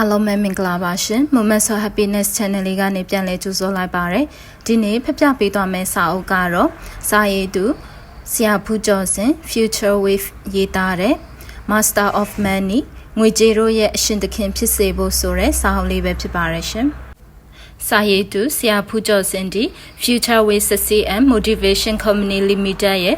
အားလုံးပဲမင်္ဂလာပါရှင် Moment so Happiness Channel လေးကနေပြန်လည်ကြိုဆိုလိုက်ပါရယ်ဒီနေ့ဖပြပေးသွားမယ့်စာအုပ်ကတော့စာရေးသူဆရာဖူးကျော်စင် Future Wave ရေးသားတဲ့ Master of Money ငွေကြေးတို့ရဲ့အရှင်သခင်ဖြစ်စေဖို့ဆိုတဲ့စာအုပ်လေးပဲဖြစ်ပါရယ်ရှင်စာရေးသူဆရာဖူးကျော်စင်ဒီ Future Wave CCM Motivation Company Limited ရဲ့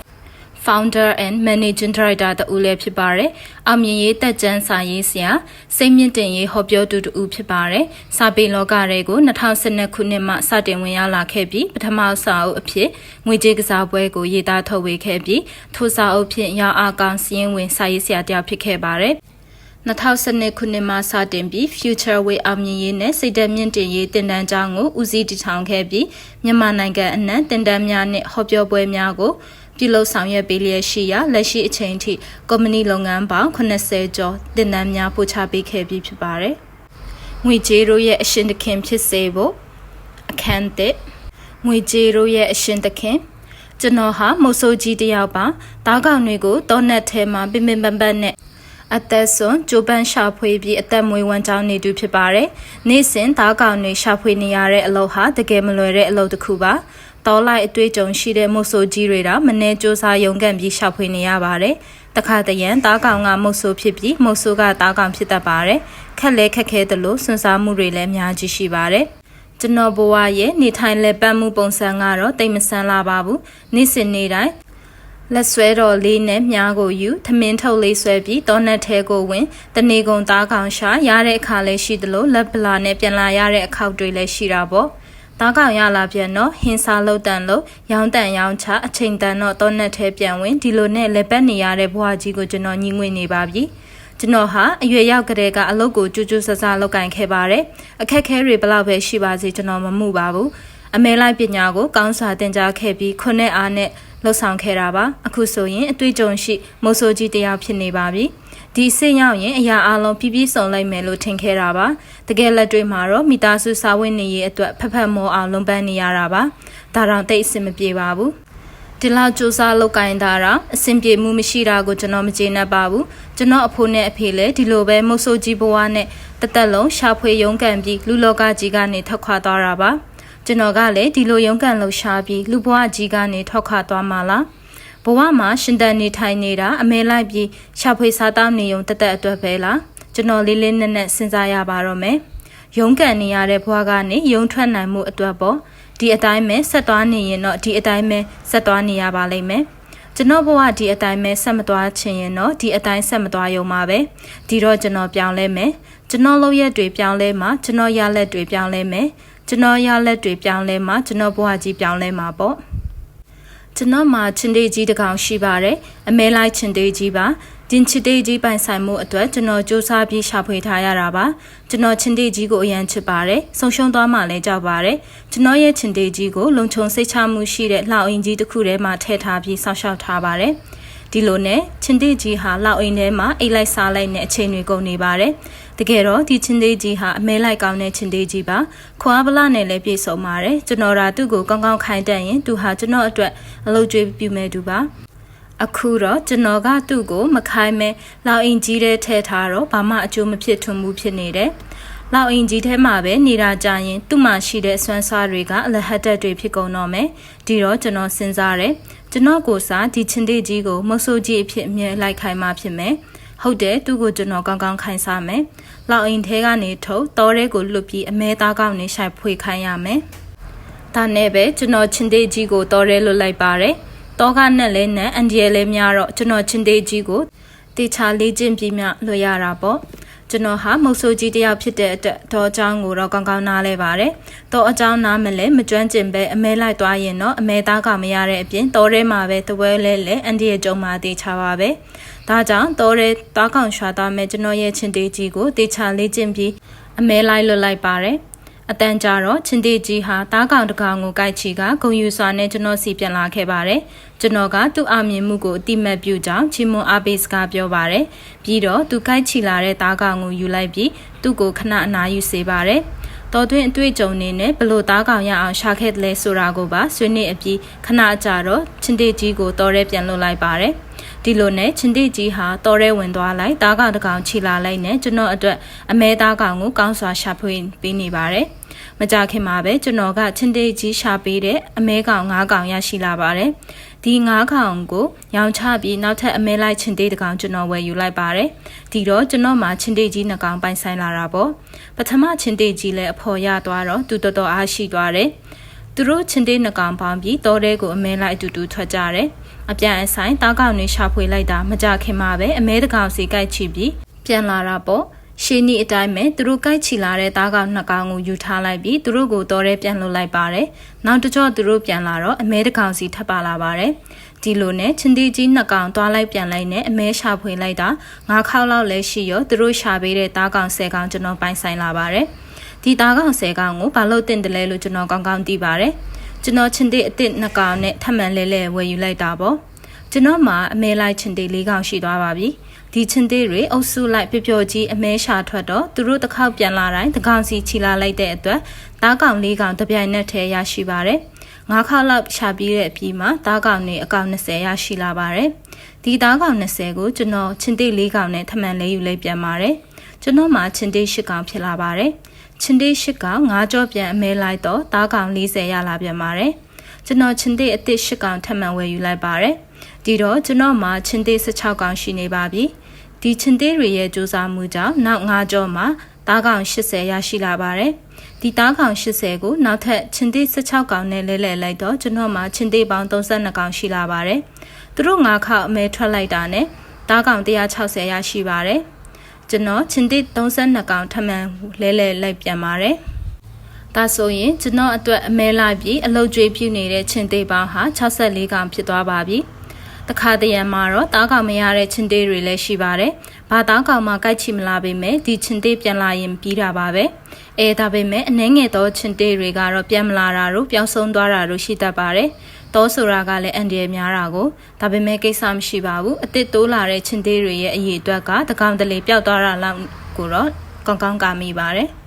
founder and managing director တူလည်းဖြစ်ပါတယ်။အောင်မြင်ရေးတက်ကြမ်းစာရေးဆရာစိတ်မြင့်တင်ရေးဟောပြောသူတူဖြစ်ပါတယ်။စာပေလောကတွေကို2012ခုနှစ်မှစတင်ဝင်ရောက်လာခဲ့ပြီးပထမစာအုပ်အဖြစ်ငွေကြေးကစားပွဲကိုရေးသားထုတ်ဝေခဲ့ပြီးထိုစာအုပ်ဖြင့်ရောင်အားကောင်းစီးရင်ဝင်စာရေးဆရာတယောက်ဖြစ်ခဲ့ပါတယ်။2012ခုနှစ်မှစတင်ပြီး Future Way အောင်မြင်ရေးနဲ့စိတ်ဓာတ်မြင့်တင်ရေးတင်ဒန်းကြောင်းကိုဦးစီးတည်ထောင်ခဲ့ပြီးမြန်မာနိုင်ငံအနှံ့တင်ဒန်းများနဲ့ဟောပြောပွဲများကို ပြုလုပ်ဆောင်ရွက်ပေးလျက်ရှိရာလက်ရှိအချိန်ထိကုမ္ပဏီလုပ်ငန်းပေါင်း80ကျော်တင်ဒန်းများပို့ချပေးခဲ့ပြီးဖြစ်ပါတယ်။ငွေကြေးတို့ရဲ့အရှင်သခင်ဖြစ်စေဖို့အခန်းသစ်ငွေကြေးတို့ရဲ့အရှင်သခင်ကျွန်တော်ဟာမုတ်ဆိုးကြီးတယောက်ပါတားကောင်တွေကိုတောနက်ထဲမှာပင်ပင်ပန်းပန်းနဲ့အသက်ဆွန်ဂျိုပန်ရှာဖွေပြီးအသက်မွေးဝမ်းကြောင်းနေသူဖြစ်ပါတယ်။နေ့စဉ်သားကောင်တွေရှာဖွေနေရတဲ့အလုပ်ဟာတကယ်မလွယ်တဲ့အလုပ်တစ်ခုပါ။ တောလိုက်အတွေ့အကြုံရှိတဲ့မုတ်ဆိုးကြီးတွေတော့မနေစူးစမ်းရုံကန်ပြီးရှာဖွေနေရပါတယ်။တခါတရံသားကောင်ကမုတ်ဆိုးဖြစ်ပြီးမုတ်ဆိုးကသားကောင်ဖြစ်တတ်ပါတယ်။ခက်လဲခက်ခဲသလိုစွန့်စားမှုတွေလည်းအများကြီးရှိပါတယ်။ကျွန်တော်ဘဝရဲ့နေထိုင်လက်ပတ်မှုပုံစံကတော့တိတ်မဆန်းလာပါဘူး။နေ့စဉ်နေ့တိုင်းလက်ဆွဲတော်လေးနဲ့မြားကိုယူသမင်းထုတ်လေးဆွဲပြီးတောနက်ထဲကိုဝင်တနေကုန်သားကောင်ရှာရတဲ့အခါလည်းရှိသလိုလက်ပလာနဲ့ပြန်လာရတဲ့အခောက်တွေလည်းရှိတာပေါ့ သားကောင်ရလာပြန်တော့ဟင်းစားလို့တန်လို့ရောင်းတန်ရောင်းချအချိန်တန်တော့တောနက်ထဲပြန်ဝင်ဒီလိုနဲ့လက်ပတ်နေရတဲ့ဘဝကြီးကိုကျွန်တော်ညီငွေနေပါပြီကျွန်တော်ဟာအရွယ်ရောက်ကလေးကအလုပ်ကိုကြိုးကြိုးဆဆလုပ်ကင်ခဲ့ပါတယ်အခက်ခဲတွေဘလောက်ပဲရှိပါစေကျွန်တော်မမှုပါဘူးအမဲလိုက်ပညာကိုကောင်းစွာသင်ကြားခဲ့ပြီးခုနှစ်အားနဲ့လှုပ်ဆောင်ခဲ့တာပါအခုဆိုရင်အတွေ့အကြုံရှိမိုးဆိုးကြီးတယောက်ဖြစ်နေပါပြီ ဒီစိတ်ရောက်ရင်အရာအလုံးပြပြစုံလိုက်မယ်လို့ထင်ခဲ့တာပါတကယ်လက်တွေ့မှာတော့မိသားစုစာဝတ်နေရေးအတွက်ဖက်ဖက်မောအောင်လုံပန်းနေရတာပါဒါတော့တိတ်အဆင်မပြေပါဘူးဒီလောက်စူးစမ်းလုပ်ကင်တာတော့အဆင်ပြေမှုမရှိတာကိုကျွန်တော်မကျေနပ်ပါဘူးကျွန်တော်အဖိုးနဲ့အဖေလည်းဒီလိုပဲမုတ်ဆိုးကြီးဘဝနဲ့တသက်လုံးရှာဖွေရုန်းကန်ပြီးလူလောကကြီးကနေထွက်ခွာသွားတာပါကျွန်တော်ကလည်းဒီလိုရုန်းကန်လှူရှားပြီးလူဘဝကြီးကနေထွက်ခွာသွားမှာလား ဘဝမှာရှင်တန်နေထိုင်နေတာအမဲလိုက်ပြီးရှာဖွေစားတောင်းနေုံတသက်အတွက်ပဲလားကျွန်တော်လေးလေးနက်နက်စဉ်းစားရပါတော့မယ်ရုန်းကန်နေရတဲ့ဘဝကနေရုံထွက်နိုင်မှုအတွက်ပေါ့ဒီအတိုင်းပဲဆက်သွားနေရင်တော့ဒီအတိုင်းပဲဆက်သွားနေရပါလိမ့်မယ်ကျွန်တော်ဘဝဒီအတိုင်းပဲဆက်မသွားချင်ရင်တော့ဒီအတိုင်းဆက်မသွားရုံပါပဲဒီတော့ကျွန်တော်ပြောင်းလဲမယ်ကျွန်တော်လုပ်ရက်တွေပြောင်းလဲမှကျွန်တော်ရလက်တွေပြောင်းလဲမယ်ကျွန်တော်ရလက်တွေပြောင်းလဲမှကျွန်တော်ဘဝကြီးပြောင်းလဲမှာပေါ့ ကျွန်တော်မှာချင်းတေးကြီးတကောင်ရှိပါတယ်အမဲလိုက်ချင်းတေးကြီးပါတင်ချစ်တေးကြီးပိုင်ဆိုင်မှုအတွက်ကျွန်တော်စူးစမ်းပြီးရှာဖွေထားရတာပါကျွန်တော်ချင်းတေးကြီးကိုအရန်ချစ်ပါတယ်ဆုံရှုံသွားမှလည်းကြောက်ပါတယ်ကျွန်တော်ရဲ့ချင်းတေးကြီးကိုလုံခြုံစိတ်ချမှုရှိတဲ့လှောင်အင်ကြီးတစ်ခုထဲမှာထည့်ထားပြီးစောင့်ရှောက်ထားပါတယ် ဒီလိုနဲ့ချင်းတေးကြီးဟာလောက်အိမ်ထဲမှာအိတ်လိုက်စားလိုက်နဲ့အချိန်တွေကုန်နေပါတယ်တကယ်တော့ဒီချင်းသေးကြီးဟာအမဲလိုက်ကောင်းတဲ့ချင်းသေးကြီးပါခွာပလနဲ့လည်းပြည့်စုံပါတယ်ကျွန်တော်ဒါသူ့ကိုကောင်းကောင်းခိုင်းတတ်ရင်သူဟာကျွန်တော်အတွက်အလုပ်ကျွေးပြုမဲ့သူပါအခုတော့ကျွန်တော်ကသူ့ကိုမခိုင်းမဲလောက်အင်ကြီးတဲ့ထဲထားတော့ဘာမှအကျိုးမဖြစ်ထွန်းမှုဖြစ်နေတယ် လောက်အင်ကြီးထဲမှာပဲနေတာကြရင်သူ့မှာရှိတဲ့ဆွမ်းစားတွေကအလဟတ်တက်တွေဖြစ်ကုန်တော့မယ်ဒီတော့ကျွန်တော်စဉ်းစားတယ်ကျွန်တော်ကိုစားဒီချင်းတေးကြီးကိုမဆိုးကြီးအဖြစ်အမြဲလိုက်ခိုင်းမှဖြစ်မယ်ဟုတ်တယ်သူ့ကိုကျွန်တော်ကောင်းကောင်းခိုင်းစားမယ်လောက်အိမ်ထဲကနေထုတ်တောထဲကိုလွတ်ပြီးအမဲသားကောက်နေရှိုက်ဖွေခိုင်းရမယ်ဒါနဲ့ပဲကျွန်တော်ချင်းသေးကြီးကိုတောထဲလွတ်လိုက်ပါတယ်တောကနဲ့လဲနဲ့အန်ဒီယဲလဲများတော့ကျွန်တော်ချင်းသေးကြီးကိုတေချာလေးချင်းပြီးမှလွှတ်ရတာပေါ့ ကျွန်တော်ဟာမုတ်ဆိုးကြီးတယောက်ဖြစ်တဲ့အတွက်တော့အကြောင်းကိုတော့ကောင်းကောင်းနားလဲပါတယ်။တော့အကြောင်းနားမလဲမကျွမ်းကျင်ပဲအမဲလိုက်သွားရင်တော့အမဲသားကမရတဲ့အပြင်တော်ထဲမှာပဲတပွဲလဲလဲအန်ဒီရဲ့ကြုံမှာတေချပါပဲ။ဒါကြောင့်တော်ထဲသားကောင်ရှာသားမဲ့ကျွန်တော်ရဲ့ချင်းတေးကြီးကိုတေချာလေးကျင့်ပြီးအမဲလိုက်လွတ်လိုက်ပါတယ်။ အတန်ကြာတော့ချင်းတေကြီးဟာတားကောင်တကောင်ကိုကြိုက်ချီကဂုံယူစွာနဲ့ကျွန်တော်စီပြန်လာခဲ့ပါတယ်။ကျွန်တော်ကသူ့အမြင်မှုကိုအတိမတ်ပြုကြောင်းချီမွန်အားပေးစကားပြောပါတယ်။ပြီးတော့သူကြိုက်ချီလာတဲ့တားကောင်ကိုယူလိုက်ပြီးသူ့ကိုခဏအနာယူစေပါတယ်။တော်တွင်အတွေ့အကြုံနေနဲ့ဘလို့သားကောင်ရအောင်ရှာခဲ့တယ်လဲဆိုတာကိုပါဆွေးနွေးအပြီးခဏကြာတော့ချင်းတေကြီးကိုတော်ရဲပြန်လွတ်လိုက်ပါတယ်။ဒီလိုနဲ့ချင်းတိကြီးဟာတော်ရဲဝင်သွားလိုက်တားကောင်တကောင်ခြီလာလိုက်နဲ့ကျွန်တော်အတွက်အမဲသားကောင်ကိုကောင်းစွာရှာဖွေပေးနေပါတယ် မကြခင်မှာပဲကျွန်တော်ကချင်းတိကြီးရှာပေးတဲ့အမဲကောင်၅ကောင်ရရှိလာပါတယ်ဒီ၅ကောင်ကိုရောင်းချပြီးနောက်ထပ်အမဲလိုက်ချင်းတိတကောင်ကျွန်တော်ဝယ်ယူလိုက်ပါတယ်ဒီတော့ကျွန်တော်မှာချင်းတိကြီးနှစ်ကောင်ပိုင်ဆိုင်လာတာပေါ့ပထမချင်းတိကြီးလည်းအဖော်ရသွားတော့သူတော်တော်အားရှိသွားတယ်သူတို့ချင်းတေးနှကောင်ပေါင်းပြီးတောတဲကိုအမဲလိုက်အတူတူထွက်ကြတယ်။အပြန်အဆိုင်တားကောင်တွေရှာဖွေလိုက်တာမကြခင်မှာပဲအမဲတကောင်စီကြိုက်ချပြီးပြန်လာတာပေါ့။ ရှင်းဤအတိုင်းပဲသူတို့ကြိုက်ချီလာတဲ့တားကောင်နှစ်ကောင်ကိုယူထားလိုက်ပြီးသူတို့ကိုတောတဲပြန်လွှတ်လိုက်ပါတယ်။နောက်တကြော့သူတို့ပြန်လာတော့အမဲတကောင်စီထပ်ပါလာပါတယ်။ဒီလိုနဲ့ချင်းတီကြီးနှစ်ကောင်သွားလိုက်ပြန်လိုက်နဲ့အမဲရှာဖွေလိုက်တာငါးခေါက်လောက်လဲရှိရောသူတို့ရှာပေးတဲ့တားကောင်ဆယ်ကောင်ကျွန်တော်ပိုင်ဆိုင်လာပါတယ်။ဒီသားကောင်ဆယ်ကောင်ကိုဘာလို့တင်တယ်လဲလို့ကျွန်တော်ကောင်းကောင်းသိပါတယ်ကျွန်တော်ချင်းတေးအစ်စ်နှစ်ကောင်နဲ့ထပ်မံလဲလဲဝယ်ယူလိုက်တာပေါ့ကျွန်တော်မှာအမဲလိုက်ချင်းတေးလေးကောင်ရှိသွားပါပြီ ဒီချင်းသေးတွေအုပ်စုလိုက်ပျော်ပျော်ကြီးအမဲရှာထွက်တော့သူတို့တစ်ခေါက်ပြန်လာတိုင်းတကောင်စီချီလာလိုက်တဲ့အတွက်သားကောင်လေးကောင်တပြိုင်နက်တည်းရရှိပါတယ်ငါးခါလောက်ရှာပြီးတဲ့အပြီးမှာသားကောင်တွေအကောင်20ရရှိလာပါတယ်ဒီသားကောင်20ကိုကျွန်တော်ချင်းတေးလေးကောင်နဲ့ထမှန်လေးယူလိုက်ပြန်ပါတယ်ကျွန်တော်မှာချင်းတေး၈ကောင်ဖြစ်လာပါတယ်ချင်းတေး၈ကောင်၅ကြောပြန်အမဲလိုက်တော့သားကောင်40ရလာပြန်ပါတယ်ကျွန်တော်ချင်းတေးအစ်စ်၈ကောင်ထပ်မံဝယ်ယူလိုက်ပါတယ်ဒီတော့ကျွန်တော်မှာချင်းသေး16ကောင်ရှိနေပါပြီ ဒီချင်းသေးတွေရဲ့စူးစမ်းမှုကြောင့်နောက်၅ကြောမှာသားကောင်80ရရှိလာပါတယ်ဒီသားကောင်80ကိုနောက်ထပ်ချင်းသေး16ကောင်နဲ့လဲလှယ်လိုက်တော့ကျွန်တော်မှာချင်းသေးပေါင်း32ကောင်ရှိလာပါတယ်သူတို့၅ခေါက်အမဲထွက်လိုက်တာနဲ့သားကောင်160ရရှိပါတယ်ကျွန်တော်ချင်းသေး32ကောင်ထပ်မံလဲလှယ်လိုက်ပြန်ပါတယ်ဒါဆိုရင်ကျွန်တော်အတွက်အမဲလိုက်ပြီးအလုတ်ကျွေးပြနေတဲ့ချင်းသေးပေါင်းဟာ64ကောင်ဖြစ်သွားပါပြီ။ တခါတရံမှာတော့တားကောင်မရတဲ့ချင်းသေးတွေလည်းရှိပါတယ်။ဘာတားကောင်မှကြိုက်ချီမလာပေမဲ့ဒီချင်းသေးပြန်လာရင်ပြီးတာပါပဲ။အဲဒါပေမဲ့အနှဲငယ်သောချင်းသေးတွေကတော့ပြန်မလာတာတို့ပြောင်းဆုံးသွားတာတို့ရှိတတ်ပါတယ်။တောဆိုတာကလည်းအန်ဒီရများတာကိုဒါပေမဲ့ကိစ္စမရှိပါဘူး။အစ်စ်တိုးလာတဲ့ချင်းသေးတွေရဲ့အရေးအတွက်ကတကောင်တလေပျောက်သွားတာလောက်ကိုတော့ကောင်းကောင်းကမိပါတယ်။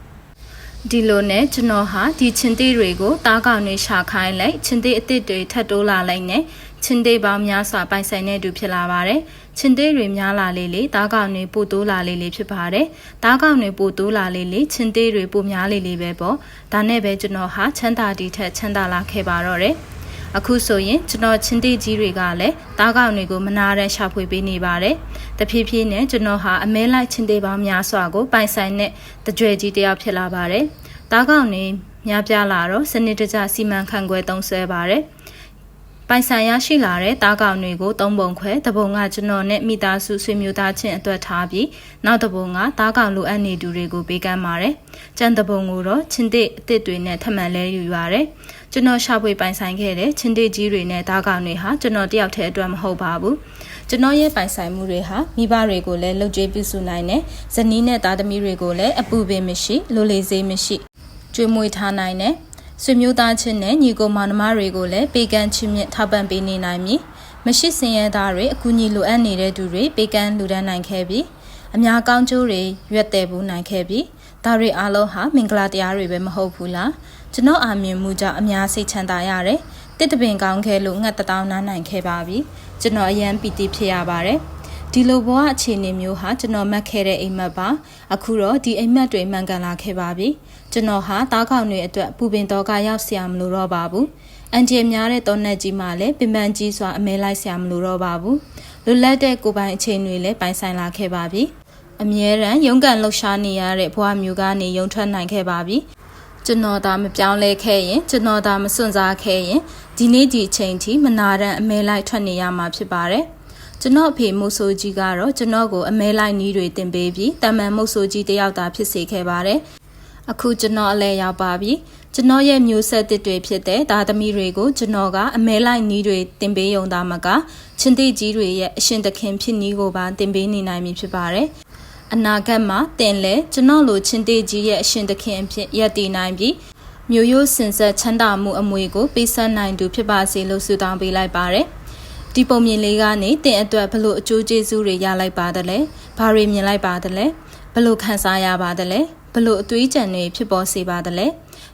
ဒီလိုနဲ့ကျွန်တော်ဟာဒီချင်းသေးတွေကိုတားကောင်တွေရှာခိုင်းလိုက်ချင်းသေးအစ်စ်တွေထပ်တိုးလာလိုက်နဲ့ ချင်းသေးပေါင်းများစွာပိုင်ဆိုင်တဲ့သူဖြစ်လာပါတယ်။ချင်းသေးတွေများလာလေလေတားကောင်တွေပိုတိုးလာလေလေဖြစ်ပါတယ်။တားကောင်တွေပိုတိုးလာလေလေချင်းသေးတွေပိုများလေလေပဲပေါ့။ဒါနဲ့ပဲကျွန်တော်ဟာချမ်းသာတီထက်ချမ်းသာလာခဲ့ပါတော့တယ်။အခုဆိုရင်ကျွန်တော်ချင်းသေးကြီးတွေကလည်းတားကောင်တွေကိုမနာရန်ရှာဖွေပေးနေပါတယ်။တဖြည်းဖြည်းနဲ့ကျွန်တော်ဟာအမဲလိုက်ချင်းသေးပေါင်းများစွာကိုပိုင်ဆိုင်တဲ့တကြွယ်ကြီးတယောက်ဖြစ်လာပါတယ်။တားကောင်တွေများပြားလာတော့စနစ်တကျစီမံခန့်ခွဲသုံးစွဲပါတယ်။ ပိုင်ဆိုင်ရရှိလာတဲ့တားကောင်တွေကိုသုံးပုံခွဲတပုံကကျွန်တော်နဲ့မိသားစုဆွေမျိုးသားချင်းအတွက်ထားပြီးနောက်တပုံကတားကောင်လိုအပ်နေသူတွေကိုပေးကမ်းပါတယ်။ကျန်တပုံကိုတော့ချင်းတစ်အစ်စ်တွေနဲ့ထမှန်လဲယူရတယ်။ကျွန်တော်ရှာဖွေပိုင်ဆိုင်ခဲ့တဲ့ချင်းတစ်ကြီးတွေနဲ့တားကောင်တွေဟာကျွန်တော်တယောက်တည်းအတွက်မဟုတ်ပါဘူး။ကျွန်တော်ရဲ့ပိုင်ဆိုင်မှုတွေဟာမိဘတွေကိုလည်းလှုပ်ကြွေးပြုစုနိုင်တယ်။ဇနီးနဲ့သားသမီးတွေကိုလည်းအပူပင်မရှိလိုလေစေးမရှိကျွေးမွေးထားနိုင်တယ်။ ဆွေမျိုးသားချင်းနဲ့ညီကိုမောင်နှမတွေကိုလည်းပေးကမ်းချစ်မြတ်ထောက်ပံ့ပေးနေနိုင်မည်မရှိစင်ရဲသားတွေအကူအညီလိုအပ်နေတဲ့သူတွေပေးကမ်းလူဒန်းနိုင်ခဲ့ပြီးအများကောင်းကျိုးတွေရွက်တယ်ဘူးနိုင်ခဲ့ပြီးဒါတွေအားလုံးဟာမင်္ဂလာတရားတွေပဲမဟုတ်ဘူးလားကျွန်တော်အာမြင်မှုကြောင့်အများစိတ်ချမ်းသာရတယ်တစ်တပင်ကောင်းခဲလို့ငှက်တတောင်းနားနိုင်ခဲ့ပါပြီကျွန်တော်အရန်ပီတိဖြစ်ရပါတယ် ဒီလိုဘဝအခြေအနေမျိုးဟာကျွန်တော်မှတ်ခဲ့တဲ့အိမ်မက်ပါအခုတော့ဒီအိမ်မက်တွေမှန်ကန်လာခဲ့ပါပြီကျွန်တော်ဟာတားခေါင်တွေအတွက်ပူပင်တော့ကရောက်ဆရာမလို့တော့ပါဘူးအန်ဂျီများတဲ့တောနက်ကြီးမှလည်းပင်ပန်းကြီးစွာအမဲလိုက်ဆရာမလို့တော့ပါဘူးလွတ်လပ်တဲ့ကိုပိုင်အခြေအနေလည်းပိုင်ဆိုင်လာခဲ့ပါပြီအမြဲတမ်းရုန်းကန်လှုပ်ရှားနေရတဲ့ဘဝမျိုးကနေရုံထွက်နိုင်ခဲ့ပါပြီကျွန်တော်သာမပြောင်းလဲခဲ့ရင်ကျွန်တော်သာမစွန့်စားခဲ့ရင်ဒီနေ့ဒီအချိန်ထိမနာတမ်းအမဲလိုက်ထွက်နေရမှာဖြစ်ပါတယ် ကျွန်တော်အဖေမိုးဆိုးကြီးကတော့ကျွန်တော်ကိုအမဲလိုက်နီးတွေတင်ပေးပြီးတမန်မိုးဆိုးကြီးတယောက်သာဖြစ်စေခဲ့ပါတယ်အခုကျွန်တော်အလဲရောက်ပါပြီကျွန်တော်ရဲ့မျိုးဆက်တစ်တွေဖြစ်တဲ့ဒါသမီးတွေကိုကျွန်တော်ကအမဲလိုက်နီးတွေတင်ပေးရုံသားမကချင်းတိကြီးတွေရဲ့အရှင်သခင်ဖြစ်နီးကိုပါတင်ပေးနေနိုင်ပြီဖြစ်ပါတယ်အနာဂတ်မှာတင်လဲကျွန်တော်လိုချင်းတိကြီးရဲ့အရှင်သခင်အဖြစ်ရပ်တည်နိုင်ပြီးမျိုးရိုးစင်ဆက်ချမ်းသာမှုအမွေကိုပေးဆက်နိုင်သူဖြစ်ပါစေလို့ဆုတောင်းပေးလိုက်ပါတယ် ဒီပုံမြင်လေးကနေတင်အတွက်ဘလို့အကျိုးကျေးဇူးတွေရလိုက်ပါသလဲဘာတွေမြင်လိုက်ပါသလဲဘလို့ခံစားရပါသလဲဘလို့အသွေးကြံတွေဖြစ်ပေါ်စေပါသလဲ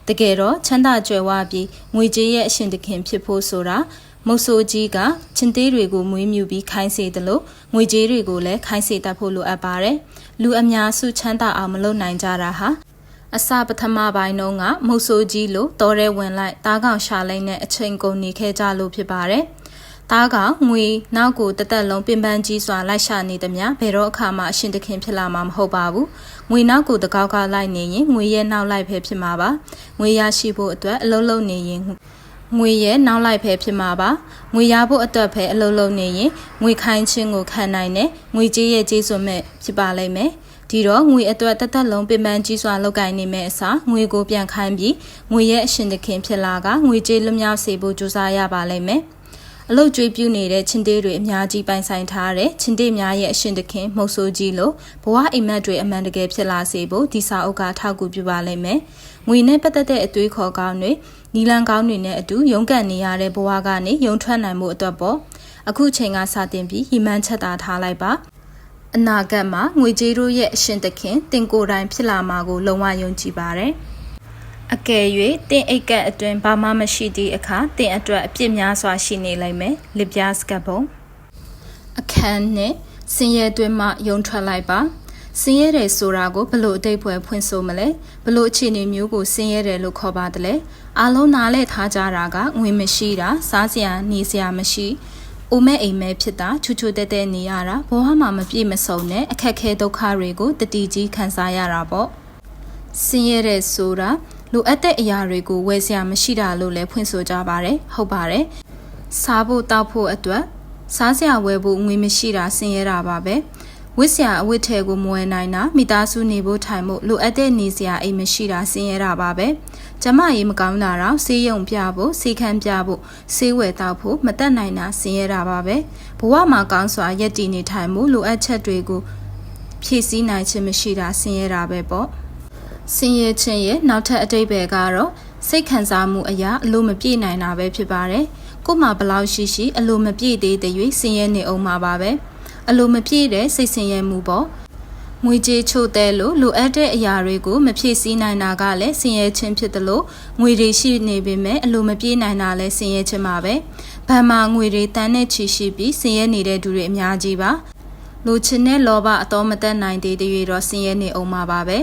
တကယ်တော့ချမ်းသာကြွယ်ဝပြီးငွေကြေးရဲ့အရှင်တခင်ဖြစ်ဖို့ဆိုတာမုတ်ဆိုးကြီးကချင်းသေးတွေကိုမွေးမြူပြီးခိုင်းစေတယ်လို့ငွေကြေးတွေကိုလည်းခိုင်းစေတတ်ဖို့လိုအပ်ပါတယ်။လူအများစုချမ်းသာအောင်မလုပ်နိုင်ကြတာဟာအစပထမပိုင်းတုန်းကမုတ်ဆိုးကြီးလို့တော်ရဲဝင်လိုက်တားကောင်ရှာလိုက်တဲ့အချိန်ကုန်နေခဲ့ကြလို့ဖြစ်ပါတယ်။ တားကောင်ငွေနောက်ကိုတသက်လုံးပင်ပန်းကြီးစွာလိုက်ရှာနေသည်များဘယ်တော့အခါမှအရှင်တခင်ဖြစ်လာမှာမဟုတ်ပါဘူး။ငွေနောက်ကိုတကောက်ကလိုက်နေရင်ငွေရဲ့နောက်လိုက်ပဲဖြစ်မှာပါ။ငွေရရှိဖို့အတွက်အလုံးလုံးနေရင်ငွေရဲ့နောက်လိုက်ပဲဖြစ်မှာပါငွေရဖို့အတွက်ပဲအလုံးလုံးနေရင်ငွေခိုင်းခြင်းကိုခံနိုင်တယ်ငွေကြေးရဲ့ကျေးဇူးမဲ့ဖြစ်ပါလိမ့်မယ်ဒီတော့ငွေအတွက်တသက်လုံးပင်ပန်းကြီးစွာလောက်ကင်နေမဲ့အစားငွေကိုပြန်ခိုင်းပြီးငွေရဲ့အရှင်သခင်ဖြစ်လာကငွေကြေးလွမြောက်စေဖို့ကြိုးစားရပါလိမ့်မယ် အလုတ်ကျွေးပြူနေတဲ့ချင်းတေးတွေအများကြီးပိုင်ဆိုင်ထားတဲ့ချင်းတေးများရဲ့အရှင်တခင်မှုတ်ဆိုးကြီးလို့ဘဝအိမ်မက်တွေအမှန်တကယ်ဖြစ်လာစေဖို့ဒီစာအုပ်ကထောက်ကူပြုပါလိမ့်မယ်။ငွေနဲ့ပတ်သက်တဲ့အသွေးခေါ်ကောင်းတွေနီလန်ကောင်းတွေနဲ့အတူရုန်းကန်နေရတဲ့ဘဝကနေရုံထွက်နိုင်မှုအတွက်ပေါ့အခုချိန်ကစတင်ပြီးဟီမန်ချက်တာထားလိုက်ပါအနာဂတ်မှာငွေကြေးတို့ရဲ့အရှင်သခင်တင်ကိုယ်တိုင်ဖြစ်လာမှာကိုလုံးဝယုံကြည်ပါတယ် အကယ်၍တင်အိတ်ကက်အတွင်ဘာမှမရှိသည့်အခါတင်အတွက်အပြစ်များစွာရှိနေလိမ့်မယ်လစ်ပြားစကပ်ပုံအခန်းနဲ့စင်ရဲတွင်မှယုံထွက်လိုက်ပါစင်းရဲတယ်ဆိုတာကိုဘလို့အတိတ်ပွဲဖွင့်ဆိုမလဲဘလို့အခြေအနေမျိုးကိုစင်းရဲတယ်လို့ခေါ်ပါတယ်လဲအားလုံးနားလဲထားကြတာကငွေမရှိတာစားစရာနေစရာမရှိအိုမဲအိမ်မဲဖြစ်တာချူချူတဲတဲနေရတာဘဝမှာမပြည့်မစုံတဲ့အခက်ခဲဒုက္ခတွေကိုတတိကြီးခံစားရတာပေါ့စင်းရဲတယ်ဆိုတာ လိုအပ်တဲ့အရာတွေကိုဝယ်စရာမရှိတာလို့လည်းဖွင့်ဆိုကြပါတယ်ဟုတ်ပါတယ်စားဖို့တောက်ဖို့အတွက်စားစရာဝယ်ဖို့ငွေမရှိတာဆင်းရဲတာပါပဲဝစ်စရာအဝတ်ထဲကိုမဝယ်နိုင်တာမိသားစုနေဖို့ထိုင်ဖို့လိုအပ်တဲ့နေစရာအိမ်မရှိတာဆင်းရဲတာပါပဲကျမရေးမကောင်းတာတော့ဆေးရုံပြဖို့ဆေးခန်းပြဖို့ဆေးဝယ်တောက်ဖို့မတက်နိုင်တာဆင်းရဲတာပါပဲဘဝမှာကောင်းစွာရက်တည်နေထိုင်မှုလိုအပ်ချက်တွေကိုဖြည့်ဆည်းနိုင်ခြင်းမရှိတာဆင်းရဲတာပဲပေါ့ ဆင်းရဲခြင်းရဲ့နောက်ထပ်အတိတ်ပဲကတော့စိတ်ခံစားမှုအရာအလိုမပြည့်နိုင်တာပဲဖြစ်ပါတယ်ကို့မှာဘလောက်ရှိရှိအလိုမပြည့်သေးတဲ့၍ဆင်းရဲနေအောင်မှာပါပဲ။အလိုမပြည့်တဲ့စိတ်ဆင်းရဲမှုပေါ့ငွေကြေးချို့တဲ့လို့လိုအပ်တဲ့အရာတွေကိုမဖြည့်ဆည်းနိုင်တာကလည်းဆင်းရဲခြင်းဖြစ်တယ်လို့ငွေတွေရှိနေပေမဲ့အလိုမပြေးနိုင်တာလည်းဆင်းရဲခြင်းပါပဲဗန်မာငွေတွေတန်းနဲ့ချီရှိပြီးဆင်းရဲနေတဲ့သူတွေအများကြီးပါလိုချင်တဲ့လောဘအတော်မတက်နိုင်သေးတဲ့၍တော့ဆင်းရဲနေအောင်ပါပါပဲ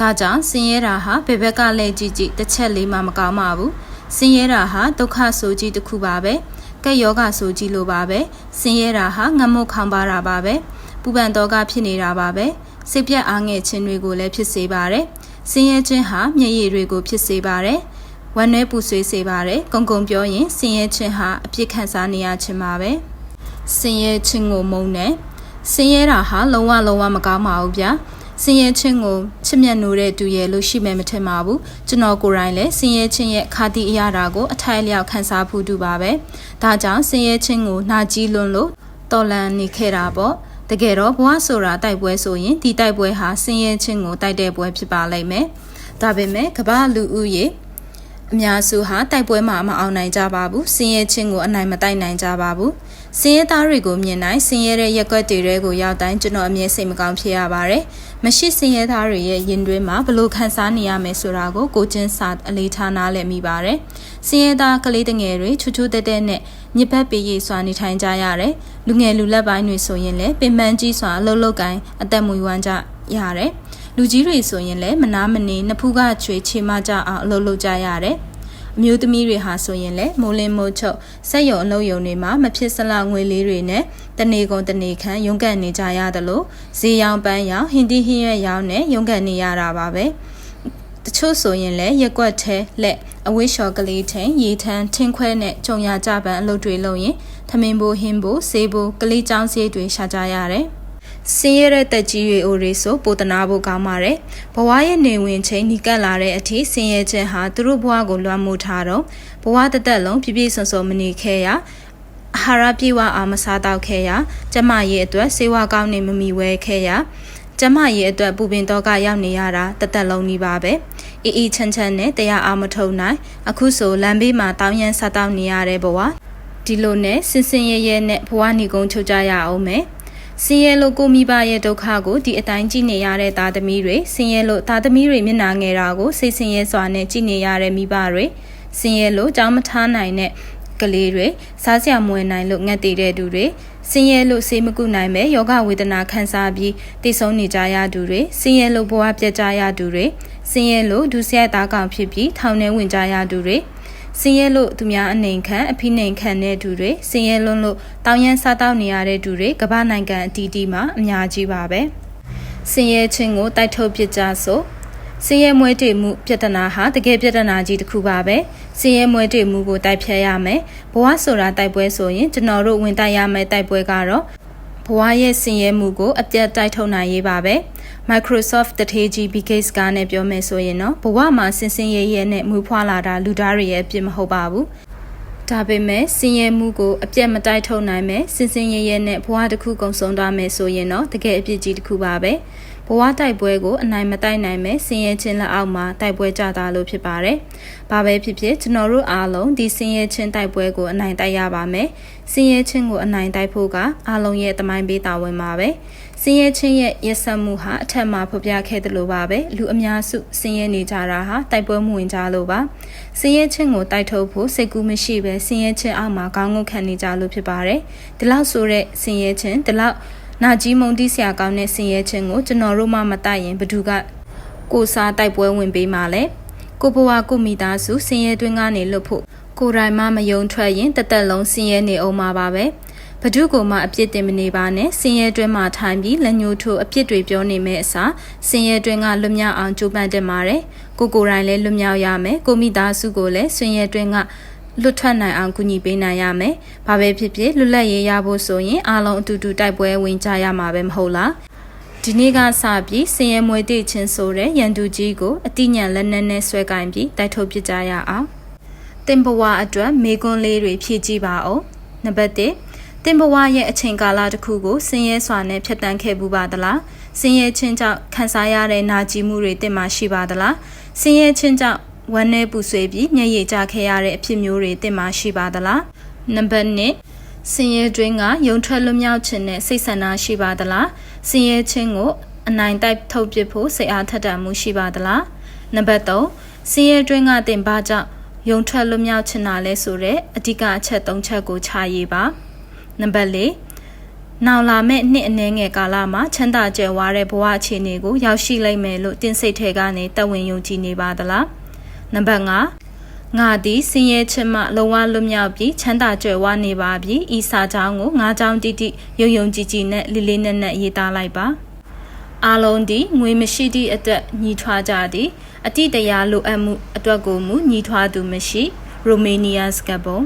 ဒါကြောင့်ဆင်းရဲတာဟာဘယ်ဘက်ကလဲကြည့်ကြည့်တစ်ချက်လေးမှမကောင်းပါဘူးဆင်းရဲတာဟာဒုက္ခဆိုကြီးတစ်ခုပါပဲကက်ယောဂဆိုကြည့်လို့ပါပဲဆင်းရဲတာဟာငမုတ်ခေါင်ပါတာပါပဲပူပန်တော့ကဖြစ်နေတာပါပဲစိတ်ပြက်အားငယ်ခြင်းတွေကိုလည်းဖြစ်စေပါတယ်ဆင်းရဲခြင်းဟာမျက်ရည်တွေကိုဖြစ်စေပါတယ်ဝမ်းနည်းပူဆွေးစေပါတယ်ကုံကုံပြောရင်ဆင်းရဲခြင်းဟာအပြစ်ခံစားနေရခြင်းပါပဲဆင်းရဲခြင်းကိုမုန်းတယ်ဆင်းရဲတာဟာလုံးဝလုံးဝမကောင်းပါဘူးဗျာ စင်ရဲချင်းကိုချစ်မြတ်နိုးတဲ့တူရဲ့လို့ရှိမယ်မထင်ပါဘူးကျွန်တော်ကိုယ်တိုင်လည်းစင်ရဲချင်းရဲ့ခါတီအရာတာကိုအထိုက်လျောက်ခန်းစားဖို့တူပါပဲဒါကြောင့်စင်ရဲချင်းကိုနှာကြီးလွန်းလို့တော်လန်နေခဲ့တာပေါ့တကယ်တော့ဘဝဆိုတာတိုက်ပွဲဆိုရင်ဒီတိုက်ပွဲဟာစင်ရဲချင်းကိုတိုက်တဲ့ပွဲဖြစ်ပါလိမ့်မယ်ဒါပေမဲ့ကမ္ဘာလူဦးရေအများစုဟာတိုက်ပွဲမှာမအောင်နိုင်ကြပါဘူးစင်ရဲချင်းကိုအနိုင်မတိုက်နိုင်ကြပါဘူး စင်ရဲသားတွေကိုမြင်နိုင်စင်ရဲတဲ့ရက်ွက်တွေကိုရောက်တိုင်းကျွန်တော်အမြဲစိတ်မကောင်းဖြစ်ရပါတယ်မရှိစင်ရဲသားတွေရဲ့ရင်တွင်းမှာဘလို့ခံစားနေရမယ်ဆိုတာကိုကိုချင်းစာအလေးထားနားလည်မိပါတယ်။စင်ရဲသားကလေးတငယ်တွေချူချူတဲတဲနဲ့ညစ်ပတ်ပေရည်စွာနေထိုင်ကြရတယ်။လူငယ်လူလက်ပိုင်းတွေဆိုရင်လည်းပင်ပန်းကြီးစွာအလုတ်လုတ်ကိုင်းအသက်မွေးဝမ်းကြရတယ်။လူကြီးတွေဆိုရင်လည်းမနာမနေနဖူးကချွေချေမကြအောင်အလုတ်လုတ်ကြရတယ်။ အမျိုးသမီးတွေဟာဆိုရင်လည်းမိုးလင်းမိုးချုပ်ဆက်ယုံအလုပ်ယုံတွေမှာမဖြစ်စလောက်ငွေလေးတွေနဲ့တနေကုန်တနေခန့်ရုန်းကန်နေကြရတယ်လို့ဈေးရောင်ပန်းရောင်ဟင်ဒီဟင်းရွက်ရောင်နဲ့ရုန်းကန်နေရတာပါပဲတချို့ဆိုရင်လည်းရက်ွက်ထဲလက်အဝိရှော်ကလေးထင်ရေထန်းထင်းခွဲနဲ့ကြုံရကြပန်အလုပ်တွေလုပ်ရင်ထမင်းဘိုးဟင်းဘိုးဆေးဘိုးကလေးချောင်းဆေးတွေရှာကြရတယ် ဆင်းရဲတဲ့တက်ကြီးတွေအိုတွေဆိုပိုတနာဖို့ကောင်းပါတယ်။ဘဝရဲ့နေဝင်ချိန်နီးကပ်လာတဲ့အထိဆင်းရဲခြင်းဟာသူတို့ဘဝကိုလွှမ်းမိုးထားတော့ဘဝတသက်လုံးပြည့်ပြည့်စုံစုံမနေခဲ့ရအာဟာရပြည့်ဝအောင်မစားတော့ခဲ့ရကျမရဲ့အတွက်စေဝါကောင်းနေမမီဝဲခဲ့ရကျမရဲ့အတွက်ပူပင်တော့ကရောက်နေရတာတသက်လုံးနေပါပဲအေးအေးချမ်းချမ်းနဲ့တရားအားမထုံနိုင်အခုဆိုလမ်းဘေးမှာတောင်းရန်စားတောင်းနေရတဲ့ဘဝဒီလိုနဲ့စင်စင်ရဲရဲနဲ့ဘဝနေကုန်းချုပ်ကြရအောင်မယ် ဆင်းရဲလို့ကိုမိဘရဲ့ဒုက္ခကိုဒီအတိုင်းကြည့်နေရတဲ့သားသမီးတွေဆင်းရဲလို့သားသမီးတွေမျက်နှာငယ်တာကိုစိတ်ဆင်းရဲစွာနဲ့ကြည့်နေရတဲ့မိဘတွေဆင်းရဲလို့ကြောင်းမထားနိုင်တဲ့ကလေးတွေစားစရာမွေးနိုင်လို့ငတ်တည်တဲ့သူတွေဆင်းရဲလို့ဆေးမကုနိုင်မဲ့ယောဂဝေဒနာခံစားပြီးတိတ်ဆုံးနေကြရသူတွေဆင်းရဲလို့ဘဝပြတ်ကြရသူတွေဆင်းရဲလို့ဒုစရိုက်သားကောင်ဖြစ်ပြီးထောင်ထဲဝင်ကြရသူတွေ ဆင်းရဲလို့သူများအနေခံအဖိနှိမ်ခံတဲ့သူတွေဆင်းရဲလွန်းလို့တောင်းရမ်းစားတောက်နေရတဲ့သူတွေကမ္ဘာနိုင်ငံအတီးတီးမှာအများကြီးပါပဲဆင်းရဲခြင်းကိုတိုက်ထုတ်ပြကြဆိုစင်းရဲမွဲတေမှုပြဿနာဟာတကယ်ပြဿနာကြီးတစ်ခုပါပဲစင်းရဲမွဲတေမှုကိုတိုက်ဖြတ်ရမယ်ဘဝဆိုတာတိုက်ပွဲဆိုရင်ကျွန်တော်တို့ဝင်တိုက်ရမယ်တိုက်ပွဲကတော့ဘဝရဲ့စင်ရဲမှုကိုအပြတ်တိုက်ထုတ်နိုင်ရေးပါပဲ Microsoft တထေးကြီး Bill Gates ကနဲ့ပြောမယ်ဆိုရင်တော့ဘဝမှာစင်စင်ရဲရဲနဲ့မူဖွားလာတာလူသားတွေရဲ့အပြစ်မဟုတ်ပါဘူးဒါပေမဲ့စင်ရဲမှုကိုအပြတ်မတိုက်ထုတ်နိုင်မဲ့စင်စင်ရဲရဲနဲ့ဘဝတစ်ခုကုန်ဆုံးသွားမယ်ဆိုရင်တော့တကယ်အပြစ်ကြီးတစ်ခုပါပဲဘဝတိုက်ပွဲကိုအနိုင်မတိုက်နိုင်မဲ့ဆင်းရဲခြင်းလက်အောက်မှာတိုက်ပွဲကြတာလို့ဖြစ်ပါတယ်။ဘာပဲဖြစ်ဖြစ်ကျွန်တော်တို့အားလုံးဒီဆင်းရဲခြင်းတိုက်ပွဲကိုအနိုင်တိုက်ရပါမယ်။ဆင်းရဲခြင်းကိုအနိုင်တိုက်ဖို့ကအားလုံးရဲ့တမိုင်းပေးတာဝန်ပါပဲ။ ဆင်းရဲခြင်းရဲ့ရက်စက်မှုဟာအထက်မှာဖော်ပြခဲ့သလိုပါပဲ။လူအများစုဆင်းရဲနေကြတာဟာတိုက်ပွဲမှုဝင်ကြလို့ပါ။ဆင်းရဲခြင်းကိုတိုက်ထုတ်ဖို့စိတ်ကူးမရှိပဲဆင်းရဲခြင်းအောက်မှာကောင်းငုတ်ခံနေကြလို့ဖြစ်ပါတယ်။ဒီလောက်ဆိုတဲ့ဆင်းရဲခြင်းဒီလောက်နာကြီးမုံတိဆရာကောင်းတဲ့ဆင်ရဲခြင်းကိုကျွန်တော်တို့မှမတိုက်ရင်ဘသူကကိုစားတိုက်ပွဲဝင်ပေးမှလဲကိုဘဝကိုမိသားစုဆင်ရဲတွင်းကနေလွတ်ဖို့ကိုယ်တိုင်မှမယုံထွက်ရင်တသက်လုံးဆင်ရဲနေအောင်မှာပါပဲ ဘဒုကိုမှအပြစ်တင်မနေပါနဲ့ဆင်းရဲတွင်းမှာထိုင်ပြီးလက်ညှိုးထိုးအပြစ်တွေပြောနေမယ့်အစားဆင်းရဲတွင်းကလွတ်မြောက်အောင်ကြိုးပမ်းတင်ပါတယ်ကိုကိုယ်တိုင်လည်းလွတ်မြောက်ရမယ်ကိုမိသားစုကိုလည်းဆင်းရဲတွင်းကလွတ်ထွက်နိုင်အောင်ကူညီပေးနိုင်ရမယ်။ဘာပဲဖြစ်ဖြစ်လွတ်လပ်ရေးရဖို့ဆိုရင်အားလုံးအတူတူတိုက်ပွဲဝင်ကြရမှာပဲမဟုတ်လား။ဒီနေ့ကစပြီးစင်ရဲမွေတိချင်းဆိုတဲ့ရန်သူကြီးကိုအတိညာလက်နက်နဲ့ဆွဲကင်ပြီးတိုက်ထုတ်ပစ်ကြရအောင်။တင်ဘဝအတွက်မေကွန်းလေးတွေဖြည့်ကြည့်ပါဦး။နံပါတ်1 တင်ဘဝရဲ့အချိန်ကာလတစ်ခုကိုဆင်းရဲစွာနဲ့ဖြတ်တန်းခဲ့ဘူးပါသလားဆင်းရဲခြင်းကြောင့်ခံစားရတဲ့နာကျင်မှုတွေတင်မှရှိပါသလားဆင်းရဲခြင်းကြောင့်ဝမ်းနည်းပူဆွေးပြီးမျက်ရည်ကျခဲ့ရတဲ့အဖြစ်မျိုးတွေတင်မရှိပါသလားနံပါတ်1စင်ရဲတွင်းကယုံထွက်လွမြောက်ခြင်းနဲ့စိတ်ဆန္ဒရှိပါသလားစင်ရဲခြင်းကိုအနိုင်တိုက်ထုတ်ပစ်ဖို့စိတ်အားထက်သန်မှုရှိပါသလားနံပါတ်3စင်ရဲတွင်းကတင်ပါကြောင့်ယုံထွက်လွမြောက်ခြင်းနာလဲဆိုတဲ့အဓိကအချက်၃ချက်ကိုခြာရေးပါ နံပါတ်4နောက်လာမယ့်နှစ်အနည်းငယ်ကာလမှာချမ်းသာကြွယ်ဝတဲ့ဘဝအခြေအနေကိုရောက်ရှိလိမ့်မယ်လို့တင်စိတ်ထဲကနေတဝင်ယုံကြည်နေပါသလား။နံပါတ်5ငါသည်စင်ရဲချင်မှလုံးဝလွတ်မြောက်ပြီးချမ်းသာကြွယ်ဝနေပါပြီဤစာကြောင်းကိုငါးကြောင်းတိတိယုံယုံကြည်ကြည်နဲ့လေးလေးနက်နက်ရေးသားလိုက်ပါအားလုံးသည်ငွေမရှိသည့်အတွက်ညီထွားကြသည်အတိတရားလိုအပ်မှုအတွက်ကိုမူညီထွားသူမရှိရိုမေးနီးယားစကပုံ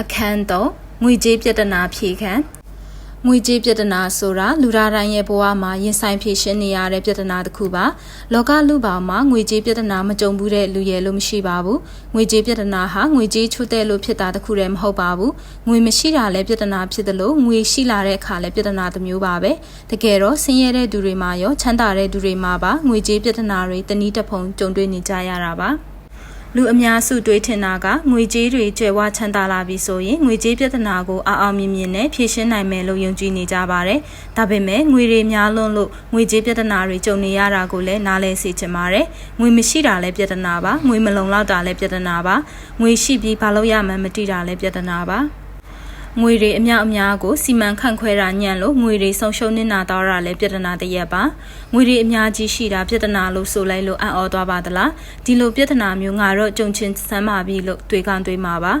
အခန်းတော့ ငွေကြေးပြဿနာဖြေခံငွေကြေးပြဿနာဆိုတာလူသားတိုင်းရဲ့ဘဝမှာရင်ဆိုင်ဖြေရှင်းနေရတဲ့ပြဿနာတစ်ခုပါလောကလူပေါင်းမှာငွေကြေးပြဿနာမကြုံဘူးတဲ့လူရဲ့လို့မရှိပါဘူးငွေကြေးပြဿနာဟာငွေကြေးချို့တဲ့လို့ဖြစ်တာတစ်ခုတည်းမဟုတ်ပါဘူးငွေမရှိတာလည်းပြဿနာဖြစ်တယ်လို့ငွေရှိလာတဲ့အခါလည်းပြဿနာတစ်မျိုးပါပဲတကယ်တော့ဆင်းရဲတဲ့သူတွေမှာရောချမ်းသာတဲ့သူတွေမှာပါငွေကြေးပြဿနာတွေတနည်းတစ်ဖုံကြုံတွေ့နေကြရတာပါ လူအများစုတွေးထင်တာကငွေကြေးတွေကျယ်ဝချမ်းသာလာပြီဆိုရင်ငွေကြေးပြဿနာကိုအအောင်မြင်မြင်နဲ့ဖြေရှင်းနိုင်မယ်လို့ယုံကြည်နေကြပါတယ်။ဒါပေမဲ့ငွေတွေများလွန်းလို့ငွေကြေးပြဿနာတွေကြုံနေရတာကိုလည်းနားလည်စေချင်ပါတယ်။ငွေမရှိတာလည်းပြဿနာပါ။ငွေမလုံလောက်တာလည်းပြဿနာပါ။ငွေရှိပြီးဘာလို့ရမှန်းမသိတာလည်းပြဿနာပါ။ ငွေတွေအများအများကိုစီမံခန့်ခွဲတာညံ့လို့ငွေတွေဆုံးရှုံးနေတာတော့ရလဲပြဿနာတရက်ပါငွေတွေအများကြီးရှိတာပြဿနာလို့ဆိုလိုက်လို့အံ့ဩသွားပါသလားဒီလိုပြဿနာမျိုးငါတော့ကြုံချင်းစမ်းပါပြီလို့တွေးကောင်းတွေးမှာပါ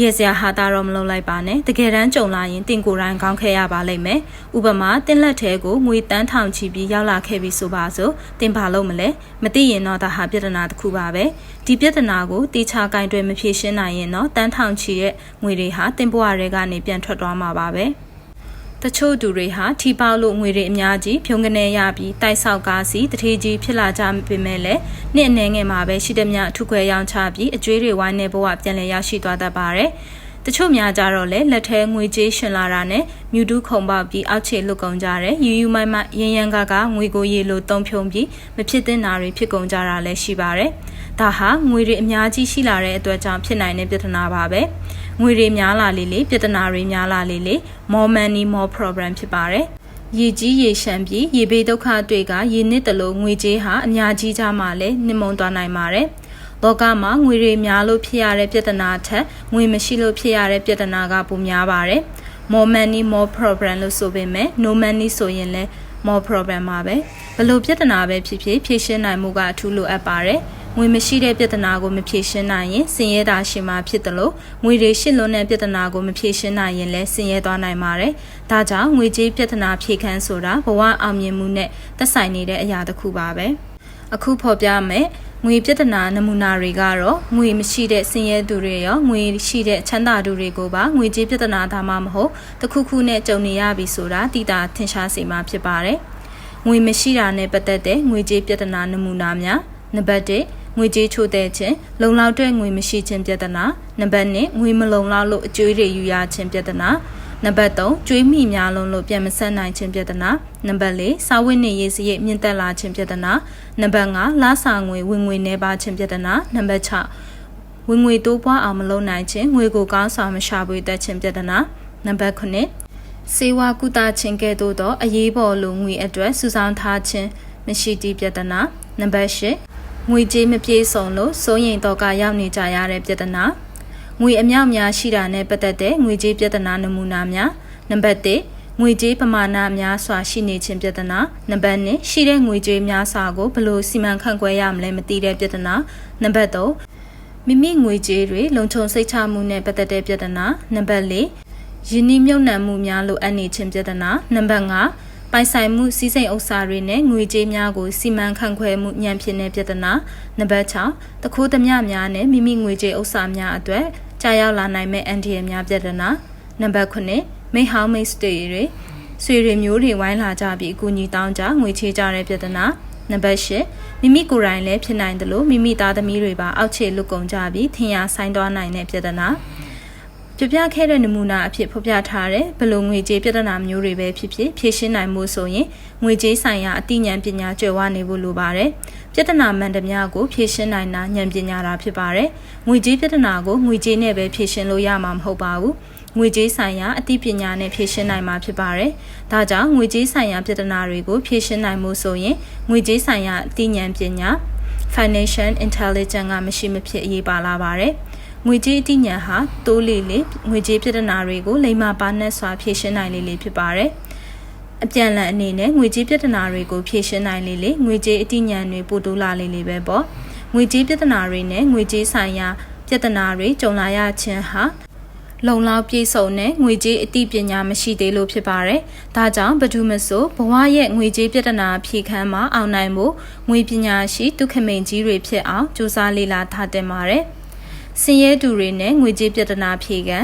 ရေစရာဟာတာတော့မလုပ်လိုက်ပါနဲ့တကယ်တမ်းကြုံလာရင်တင်ကိုယ်တိုင်ကောင်းခဲ့ရပါလိမ့်မယ်ဥပမာတင်လက်ထဲကိုငွေတန်းထောင်ချီပြီးရောက်လာခဲ့ပြီဆိုပါစို့တင်ပါလို့မလဲမသိရင်တော့ဒါဟာပြဿနာတစ်ခုပါပဲဒီပြဿနာကိုတေချာကင်တွယ်မဖြေရှင်းနိုင်ရင်တော့တန်းထောင်ချီရဲ့ငွေတွေဟာတင်ပွားတွေကနေပြန်ထွက်သွားမှာပါပဲ တချို့သူတွေဟာထီပေါလို့ငွေတွေအများကြီးဖြုံကနေရပြီးတိုက်ဆောက်ကားစီတထေးကြီးဖြစ်လာကြပေမဲ့လည်းနှစ်အနေငယ်မှာပဲရှိသမျှထုခွဲရောင်းချပြီးအကျွေးတွေဝိုင်းနေဘဝပြန်လည်ရရှိသွားတတ်ပါတယ်တချို့များကြတော့လေလက်ထဲငွေကြေးရှင်လာတာနဲ့မြူတူးခုံပေါက်ပြီးအောက်ခြေလွတ်ကုန်ကြတယ်ယူယူမိုင်းမရင်းရန်ကကငွေကိုရေလိုတုံးဖြုံပြီးမဖြစ်သင့်တာတွေဖြစ်ကုန်ကြတာလည်းရှိပါတယ်ဒါဟာငွေတွေအများကြီးရှိလာတဲ့အတွက်ကြောင့်ဖြစ်နိုင်တဲ့ပြဿနာပါပဲ ငွေတွေများလာလေလေပြဿနာတွေများလာလေလေ more money more problem ဖြစ်ပါတယ်ရေကြီးရေရှမ်းပြီးရေဘေးဒုက္ခတွေကရေနစ်တလို့ငွေကြေးဟာအများကြီးကြမှာလဲနှိမ့်မုံသွားနိုင်ပါတယ်။လောကမှာငွေတွေများလို့ဖြစ်ရတဲ့ပြဿနာထက်ငွေမရှိလို့ဖြစ်ရတဲ့ပြဿနာကပိုများပါတယ်။ more money more problem လို့ဆိုပေမဲ့ no money ဆိုရင်လည်း more problem ပါပဲ။ဘလို့ပြဿနာပဲဖြစ်ဖြစ်ဖြေရှင်းနိုင်မှုကအထူးလိုအပ်ပါတယ်။ ငွေမရှိတဲ့ပြဿနာကိုမဖြေရှင်းနိုင်ရင်ဆင်းရဲတာရှိမှဖြစ်တယ်လို့ငွေတွေရှင်းလွန်းတဲ့ပြဿနာကိုမဖြေရှင်းနိုင်ရင်လည်းဆင်းရဲသွားနိုင်ပါတယ်။ဒါကြောင့်ငွေကြေးပြဿနာဖြေခန်းဆိုတာဘဝအောင်မြင်မှုနဲ့သက်ဆိုင်နေတဲ့အရာတစ်ခုပါပဲ။အခုဖော်ပြမယ်ငွေပြဿနာနမူနာတွေကတော့ငွေမရှိတဲ့ဆင်းရဲသူတွေရောငွေရှိတဲ့ချမ်းသာသူတွေကိုပါငွေကြေးပြဿနာဒါမှမဟုတ်တခုခုနဲ့ကြုံနေရပြီဆိုတာတိတာထင်ရှားစေမှာဖြစ်ပါတယ်။ငွေမရှိတာနဲ့ပတ်သက်တဲ့ငွေကြေးပြဿနာနမူနာများနံပါတ်1 ငွေကြေးချို့တဲ့ခြင်းလုံလောက်တဲ့ငွေမရှိခြင်းပြဿနာနံပါတ်2ငွေမလုံလောက်လို့အကျွေးတွေယူရခြင်းပြဿနာနံပါတ်3ကျွေးမိများလုံးလို့ပြန်မဆက်နိုင်ခြင်းပြဿနာနံပါတ်4စာဝတ်နေရေးစရိတ်မြင့်တက်လာခြင်းပြဿနာနံပါတ်5လာစာငွေဝင်ငွေနှဲပါခြင်းပြဿနာနံပါတ်6ဝင်ငွေတိုးပွားအောင်မလုပ်နိုင်ခြင်းငွေကိုကောင်းစွာမရှာဖွေတတ်ခြင်းပြဿနာနံပါတ်9စေဝါကုသခြင်းကဲ့သို့သောအရေးပေါ်လိုငွေအတွက်စုဆောင်းထားခြင်းမရှိသည့်ပြဿနာနံပါတ်10 ငွေကြေးမပြေဆုံးလို့စိုးရိမ်တော့ကရောက်နေကြရတဲ့ပြဿနာငွေအမြောက်များရှိတာနဲ့ပတ်သက်တဲ့ငွေကြေးပြဿနာနမူနာများနံပါတ်1ငွေကြေးပမာဏများစွာရှိနေခြင်းပြဿနာနံပါတ်2ရှိတဲ့ငွေကြေးများစွာကိုဘယ်လိုစီမံခန့်ခွဲရမလဲမသိတဲ့ပြဿနာနံပါတ်3မိမိငွေကြေးတွေလုံခြုံစိတ်ချမှုနဲ့ပတ်သက်တဲ့ပြဿနာနံပါတ်4ယင်းနှမြုပ်နှံမှုများလိုအပ်နေခြင်းပြဿနာနံပါတ်5 ပိုင်ဆိုင်မှုစီးစိမ်ဥစ္စာတွေနဲ့ငွေကြေးများကိုစီမံခန့်ခွဲမှုညံဖြစ်တဲ့ပြဿနာနံပါတ်6တခိုးသမျှများနဲ့မိမိငွေကြေးဥစ္စာများအတွက်ကြာရောက်လာနိုင်မဲ့အန်ဒီရများပြဿနာနံပါတ်9မိဟောင်းမိတ်တွေတွေဆွေတွေမျိုးတွေဝိုင်းလာကြပြီးအကူအညီတောင်းကြငွေချေးကြတဲ့ပြဿနာနံပါတ်10မိမိကိုယ်တိုင်လည်းဖြစ်နိုင်တယ်လို့မိမိသားသမီးတွေပါအောက်ခြေလွတ်ကုန်ကြပြီးထင်ရဆိုင်သွားနိုင်တဲ့ပြဿနာ ပြပြခဲ့တဲ့နမူနာအဖြစ်ဖော်ပြထားတဲ့ဘလုံငွေကြေးပြဿနာမျိုးတွေပဲဖြစ်ဖြစ်ဖြေရှင်းနိုင်မှုဆိုရင်ငွေကြေးဆိုင်ရာအသိဉာဏ်ပညာကျွယ်ဝနေဖို့လိုပါတယ်။ပြဿနာမှန်သမျှကိုဖြေရှင်းနိုင်တာဉာဏ်ပညာတာဖြစ်ပါတယ်။ငွေကြေးပြဿနာကိုငွေကြေးနဲ့ပဲဖြေရှင်းလို့ရမှာမဟုတ်ပါဘူး။ငွေကြေးဆိုင်ရာအသိပညာနဲ့ဖြေရှင်းနိုင်မှာဖြစ်ပါတယ်။ဒါကြောင့်ငွေကြေးဆိုင်ရာပြဿနာတွေကိုဖြေရှင်းနိုင်မှုဆိုရင်ငွေကြေးဆိုင်ရာအသိဉာဏ်ပညာ financial intelligence ကမရှိမဖြစ်အရေးပါလာပါတယ်။ ငွေကြေးအတိညာဟာတိုးလေလေငွေကြေးပြဿနာတွေကိုလိမ္မာပါနဲ့စွာဖြေရှင်းနိုင်လေလေဖြစ်ပါတယ်။အပြန်လန်အနေနဲ့ငွေကြေးပြဿနာတွေကိုဖြေရှင်းနိုင်လေလေငွေကြေးအတိညာတွေပို့တိုးလာလေလေပဲပေါ့။ငွေကြေးပြဿနာတွေနဲ့ငွေကြေးဆိုင်ရာပြဿနာတွေကြုံလာရခြင်းဟာလုံလောက်ပြည့်စုံတဲ့ငွေကြေးအသိပညာမရှိသေးလို့ဖြစ်ပါတယ်။ဒါကြောင့်ဘဒုမဆိုဘဝရဲ့ငွေကြေးပြဿနာဖြေခန်းမှာအောင်နိုင်ဖို့ငွေပညာရှိဒုက္ခမိန်ကြီးတွေဖြစ်အောင်ကြိုးစားလေ့လာထားတင်ပါတယ်။ ဆင်းရဲသူတွေနဲ့ငွေကြေးပြဿနာဖြေခံ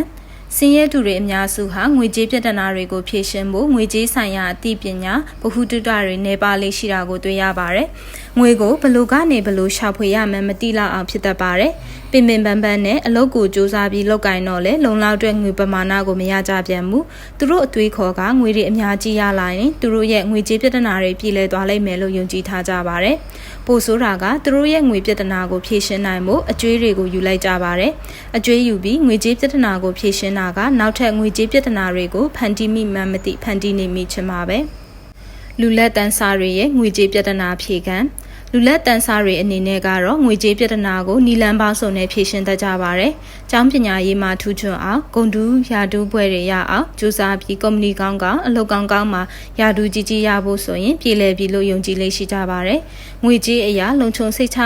ဆင်းရဲသူတွေအများစုဟာငွေကြေးပြဿနာတွေကိုဖြေရှင်းဖို့ငွေကြေးဆိုင်ရာအသိပညာဗဟုသုတတွေနေပါလေးရှိတာကိုတွေ့ရပါတယ်။ငွေကိုဘလို့ကနေဘလို့ရှာဖွေရမှန်းမသိလောက်အောင်ဖြစ်တတ်ပါတယ်။ ပင်ပင်ပန်းပန်းနဲ့အလုပ်ကိုစူးစမ်းပြီးလုပ်ကင်တော့လေလုံလောက်တဲ့ငွေပမာဏကိုမရကြပြန်ဘူး။သူတို့အသွေးခေါ်ကငွေတွေအများကြီးရလာရင်သူတို့ရဲ့ငွေကြေးပြဿနာတွေပြည်လည်သွားလိမ့်မယ်လို့ယုံကြည်ထားကြပါတယ်။ပိုဆိုးတာကသူတို့ရဲ့ငွေပြဿနာကိုဖြေရှင်းနိုင်ဖို့အကျွေးတွေကိုယူလိုက်ကြပါတယ်။အကျွေးယူပြီးငွေကြေးပြဿနာကိုဖြေရှင်းတာကနောက်ထပ်ငွေကြေးပြဿနာတွေကိုဖန်တီးမိမှမသိဖန်တီးနေမိချင်ပါပဲ။လူလက်တန်းစားတွေရဲ့ငွေကြေးပြဿနာဖြေခံ လူလက်တန်းစားတွေအနေနဲ့ကတော့ငွေကြေးပြဿနာကိုနီလန်ပေါင်းစုံနဲ့ဖြေရှင်းတတ်ကြပါတယ်။ကျောင်းပညာရေးမှာထူးချွန်အောင်ဂုံတူးယာတူးပွဲတွေရအောင်ကြိုးစားပြီးကုမ္ပဏီကောင်းကောင်းအလုပ်ကောင်းကောင်းမှာယာတူးကြီးကြီးရဖို့ဆိုရင်ပြည်လည်ပြီးလို့ယုံကြည်လေးရှိကြပါတယ်။ငွေကြေးအရာလုံခြုံစိတ်ချ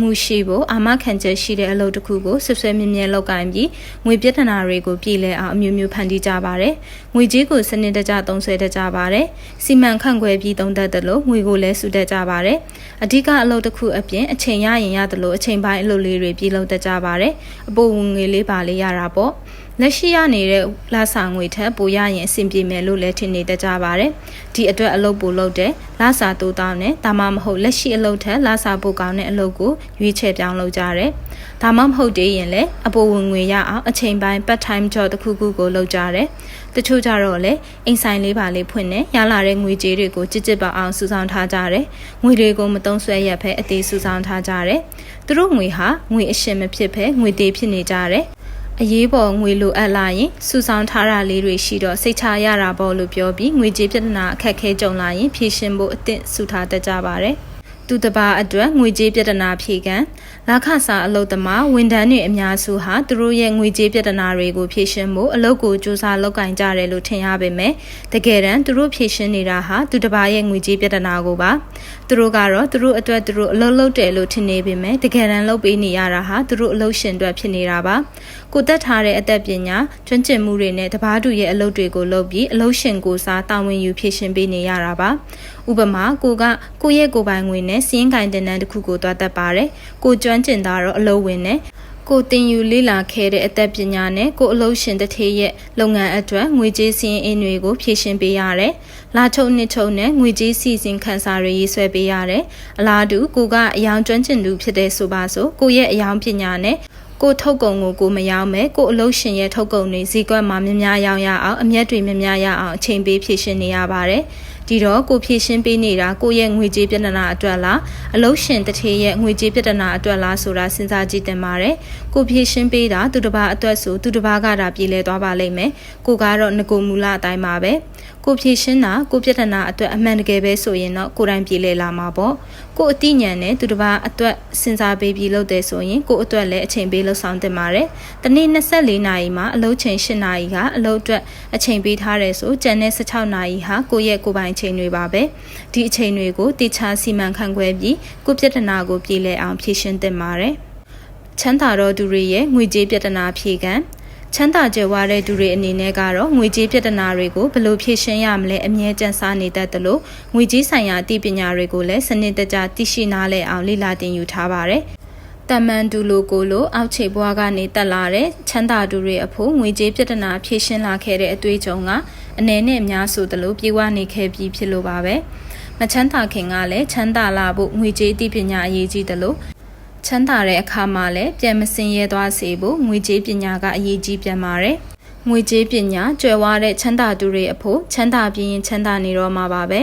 မှုရှိဖို့အာမခံချက်ရှိတဲ့အလုပ်တစ်ခုကိုဆွဆွဲမြဲမြဲလုပ်ကိုင်ပြီးငွေပြဿနာတွေကိုပြည်လဲအောင်အမျိုးမျိုးဖန်တီးကြပါတယ်။ငွေကြေးကိုစနစ်တကျသုံးစွဲတတ်ကြပါတယ်။စီမံခန့်ခွဲပြီးသုံးတတ်တယ်လို့ငွေကိုလည်းစုတတ်ကြပါတယ်။အဓိကအလုပ်တစ်ခုအပြင်အချိန်ရရင်ရတယ်လို့အချိန်ပိုင်းအလုပ်လေးတွေပြည်လုပ်တတ်ကြပါတယ်။အပိုဝင်ငွေလေးပါလေးရတာပေါ့။လက်ရှိရနေတဲ့လာစာငွေထက်ပိုရရင်အဆင်ပြေမယ်လို့လည်းထင်နေတတ်ကြပါတယ်။ဒီအတွက်အလုပ်ပိုလုပ်တဲ့လာစာတိုးတောင်းနဲ့ဒါမှမဟုတ်လက်ရှိအလုပ်ထက်လာစာပိုကောင်းတဲ့အလုပ်ကိုရွေးချယ်ပြောင်းလုပ်ကြတယ်။ဒါမှမဟုတ်သေးရင်လည်းအပိုဝင်ငွေရအောင်အချိန်ပိုင်း part time job တစ်ခုခုကိုလုပ်ကြတယ်။တချို့ကြတော့လေအိမ်ဆိုင်လေးပါလေးဖွင့်နေရလာတဲ့ငွေကြေးတွေကိုကြစ်ကြစ်ပေါအောင်စုဆောင်းထားကြတယ်။ငွေတွေကိုမသုံးဆွဲရဖဲအသေးစုဆောင်းထားကြတယ်။သူတို့ငွေဟာငွေအရှင်မဖြစ်ဖဲငွေသေးဖြစ်နေကြတယ်။အရေးပေါ်ငွေလိုအပ်လာရင်စုဆောင်ထားတာလေးတွေရှိတော့စိတ်ချရတာပေါ့လို့ပြောပြီးငွေကြေးပြဿနာအခက်ခဲကြုံလာရင်ဖြေရှင်းဖို့အသင့်စုထားတတ်ကြပါတယ်။တ သူတပါအတွက်ငွေကြေးပြဿနာဖြေကံ လခစာအလုတ်သမားဝန်ထမ်းတွေအများစုဟာသူတို့ရဲ့ငွေကြေးပြဿနာတွေကိုဖြေရှင်းဖို့အလုပ်ကိုစူးစမ်းလုပ်ကင်ကြတယ်လို့ထင်ရပေမဲ့တကယ်တမ်းသူတို့ဖြေရှင်းနေတာဟာသူတပါရဲ့ငွေကြေးပြဿနာကိုပါသူတို့ကတော့သူတို့အတွက်သူတို့အလုပ်လုပ်တယ်လို့ထင်နေပေမဲ့တကယ်တမ်းလုပ်ပေးနေရတာဟာသူတို့အလုပ်ရှင်အတွက်ဖြစ်နေတာပါကိုတက်ထားတဲ့အသက်ပညာကျွမ်းကျင်မှုတွေနဲ့တပားတူရဲ့အလုပ်တွေကိုလုပ်ပြီးအလုပ်ရှင်ကိုစားတာဝန်ယူဖြေရှင်းပေးနေရတာပါဥပမာကိုကကိုရဲ့ကိုပိုင်ငွေနဲ့စီးရင်ကင်တင်တန်းတစ်ခုကိုတွားတတ်ပါတယ်ကိုကျွမ်းကျင်တာတော့အလုပ်ဝင်နဲ့ကိုတင်ယူလေ့လာခဲ့တဲ့အသက်ပညာနဲ့ကိုအလုပ်ရှင်တစ်ထေးရဲ့လုပ်ငန်းအတွက်ငွေကြေးစည်းအင်းတွေကိုဖြည့်ရှင်းပေးရတယ်။လာချုပ်နှစ်ချုပ်နဲ့ငွေကြေးစီစဉ်ခန်းစာတွေရေးဆွဲပေးရတယ်။အလားတူကိုကအယောင်ကျွမ်းကျင်သူဖြစ်တဲ့ဆိုပါစို့ကိုရဲ့အယောင်ပညာနဲ့ကိုထုတ်ကုန်ကိုကိုမရောင်းမဲ့ကိုအလုပ်ရှင်ရဲ့ထုတ်ကုန်တွေဈေးကွက်မှာများများရောင်းရအောင်အမျက်တွေများများရအောင်အချိန်ပေးဖြည့်ရှင်းနေရပါတယ်။ ဒီတော့ကိုဖြည့်ရှင်းပေးနေတာကိုရဲ့ငွေကြေးပြဿနာအတွက်လားအလုရှင်တထေရဲ့ငွေကြေးပြဿနာအတွက်လားဆိုတာစဉ်းစားကြည့်တင်ပါတယ်ကိုဖြည့်ရှင်းပေးတာသူတစ်ပါးအတွက်ဆိုသူတစ်ပါးကတာပြည်လဲသွားပါလိမ့်မယ်ကိုကတော့ငကိုမူလအတိုင်းပါပဲ ကိုဖြည့်ရှင်းတာကိုပြဿနာအတွက်အမှန်တကယ်ပဲဆိုရင်တော့ကိုတိုင်းပြည်လဲလာမှာပေါ့ကိုအတိညာနဲ့သူတစ်ပါးအတွက်စဉ်းစားပေးပြီးလုပ်တယ်ဆိုရင်ကိုအတွက်လည်းအချိန်ပေးလို့ဆောင်တင်ပါတယ်တနေ့24နာရီမှာအလုပ်ချိန်8နာရီကအလုပ်အတွက်အချိန်ပေးထားတယ်ဆိုကျန်တဲ့16နာရီဟာကိုရဲ့ကိုပိုင်ချိန်တွေပါပဲဒီအချိန်တွေကိုတိချာစီမံခန့်ခွဲပြီးကိုပြဿနာကိုပြည်လဲအောင်ဖြေရှင်းသင့်ပါတယ်ချမ်းသာတော်သူတွေရဲ့ငွေကြေးပြဿနာဖြေကံ ချမ်းသာကြွယ်ဝတဲ့သူတွေအနေနဲ့ကတော့ငွေကြေးပြဿနာတွေကိုဘယ်လိုဖြေရှင်းရမလဲအမြဲတမ်းစားနေတတ်တယ်လို့ငွေကြေးဆိုင်ရာအသိပညာတွေကိုလည်းစနစ်တကျသိရှိနားလည်အောင်လေ့လာသင်ယူထားပါတယ်တမန်တူလိုကိုလိုအောက်ခြေဘွားကနေတက်လာတဲ့ချမ်းသာသူတွေအဖို့ငွေကြေးပြဿနာဖြေရှင်းလာခဲ့တဲ့အတွေ့အကြုံကအနေနဲ့အများဆိုသလိုပြေဝနေခဲ့ပြီးဖြစ်လို့ပါပဲမချမ်းသာခင်ကလည်းချမ်းသာလာဖို့ငွေကြေးအသိပညာအရေးကြီးတယ်လို့ ချမ်းသာတဲ့အခါမှာလည်းပြန်မစင်ရဲသွားစေဖို့ငွေကြေးပညာကအရေးကြီးပြန်ပါတယ်ငွေကြေးပညာကျွယ်ဝတဲ့ချမ်းသာသူတွေအဖို့ချမ်းသာပြင်းရင်ချမ်းသာနေတော့မှာပါပဲ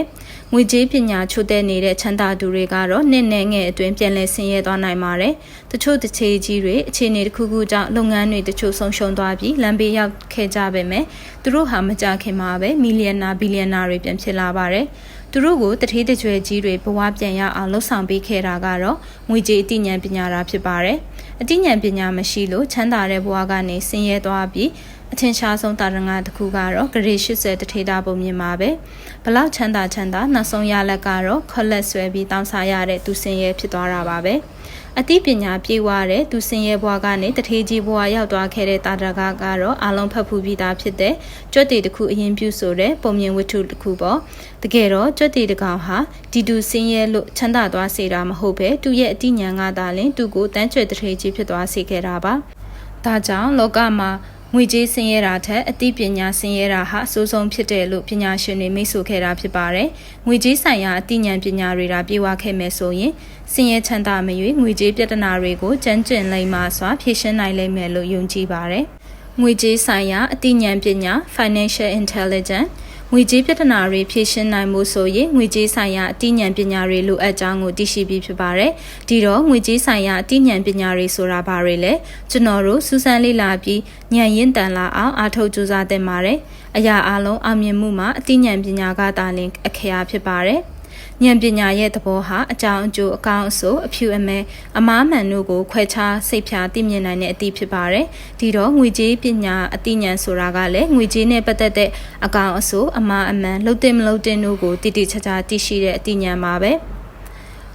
ငွေကြေးပညာချို့တဲ့နေတဲ့ချမ်းသာသူတွေကတော့နှစ်နဲ့ငယ်အတွင်းပြန်လည်ဆင်းရဲသွားနိုင်ပါတယ်တချို့တချေကြီးတွေအခြေအနေတစ်ခုခုကြောင့်လုပ်ငန်းတွေတချို့ဆုံးရှုံးသွားပြီးလမ်းဘေးရောက်ခဲ့ကြပေမဲ့သူတို့ဟာမကြခင်မှာပဲမီလီယံနာဘီလီယံနာတွေပြန်ဖြစ်လာပါတယ် သူတို့ကိုတထေးတကြွယ်ကြီးတွေဘဝပြန်ရအောင်လှုပ်ဆောင်ပေးခဲ့တာကတော့ငွေကြေးအသိဉာဏ်ပညာတာဖြစ်ပါတယ်။အသိဉာဏ်ပညာမရှိလို့ချမ်းသာတဲ့ဘဝကနေဆင်းရဲသွားပြီးအထင်ရှားဆုံးတာရငါတစ်ခုကတော့ဂရေ80တထေတာပုံမြင်ပါပဲဘလောက်ချမ်းသာချမ်းသာနောက်ဆုံးရလက်ကတော့ခွက်လက်ဆွဲပြီးတောင်းစားရတဲ့သူစင်ရဲဖြစ်သွားတာပါပဲ အသိပညာပြေဝတဲ့သူစင်ရဲဘွားကနေတထေကြီးဘွားရောက်သွားခဲ့တဲ့တာရကကတော့အလုံးဖတ်ဖူးပြီးသားဖြစ်တဲ့ကြွက်တီတစ်ခုအရင်ပြုဆိုတဲ့ပုံမြင်ဝတ္ထုတစ်ခုပေါ့တကယ်တော့ကြွက်တီတကောင်ဟာဒီတူစင်ရဲလို့ချမ်းသာသွားစေတာမဟုတ်ပဲသူရဲ့အသိဉာဏ်ကသာလင်သူ့ကိုတန်းကျွဲတထေကြီးဖြစ်သွားစေခဲ့တာပါဒါကြောင့်လောကမှာ ငွေကြေးဆင်းရဲတာထက်အသိပညာဆင်းရဲတာဟာအဆိုးဆုံးဖြစ်တယ်လို့ပညာရှင်တွေမိတ်ဆိုခဲ့တာဖြစ်ပါတယ်။ငွေကြေးဆိုင်ရာအသိဉာဏ်ပညာတွေဒါပြေဝခဲ့မယ်ဆိုရင်ဆင်းရဲချမ်းသာမရွေးငွေကြေးပြဿနာတွေကိုကြမ်းကျင်လိမ့်မှစွာဖြေရှင်းနိုင်လိမ့်မယ်လို့ယုံကြည်ပါတယ်။ငွေကြေးဆိုင်ရာအသိဉာဏ်ပညာ financial intelligence ငွေကြေးပြဿနာတွေဖြေရှင်းနိုင်မှုဆိုရင်ငွေကြေးဆိုင်ရာအသိဉာဏ်ပညာတွေလိုအပ်ကြောင်းကိုသိရှိပြီးဖြစ်ပါတယ်။ဒီတော့ငွေကြေးဆိုင်ရာအသိဉာဏ်ပညာတွေဆိုတာဘာတွေလဲကျွန်တော်တို့စူးစမ်းလေ့လာပြီးဉာဏ်ရင့်တန်လာအောင်အားထုတ်ကြိုးစားသင့်ပါတယ်။အရာအလုံးအောင်မြင်မှုမှာအသိဉာဏ်ပညာကတာလင်အခရာဖြစ်ပါတယ်။ ဉာဏ်ပညာရဲ့သဘောဟာအကြောင်းအကျိုးအကောင်းအဆိုးအဖြူအမဲအမားမှန်တို့ကိုခွဲခြားစိတ်ဖြာသိမြင်နိုင်တဲ့အသည့်ဖြစ်ပါတယ်။ဒီတော့ငွေကြေးပညာအသိဉာဏ်ဆိုတာကလည်းငွေကြေးနဲ့ပတ်သက်တဲ့အကောင်းအဆိုးအမားအမှန်လှုပ်တင်မလှုပ်တင်တို့ကိုတည်တည်ချာချာသိရှိတဲ့အသိဉာဏ်ပါပဲ။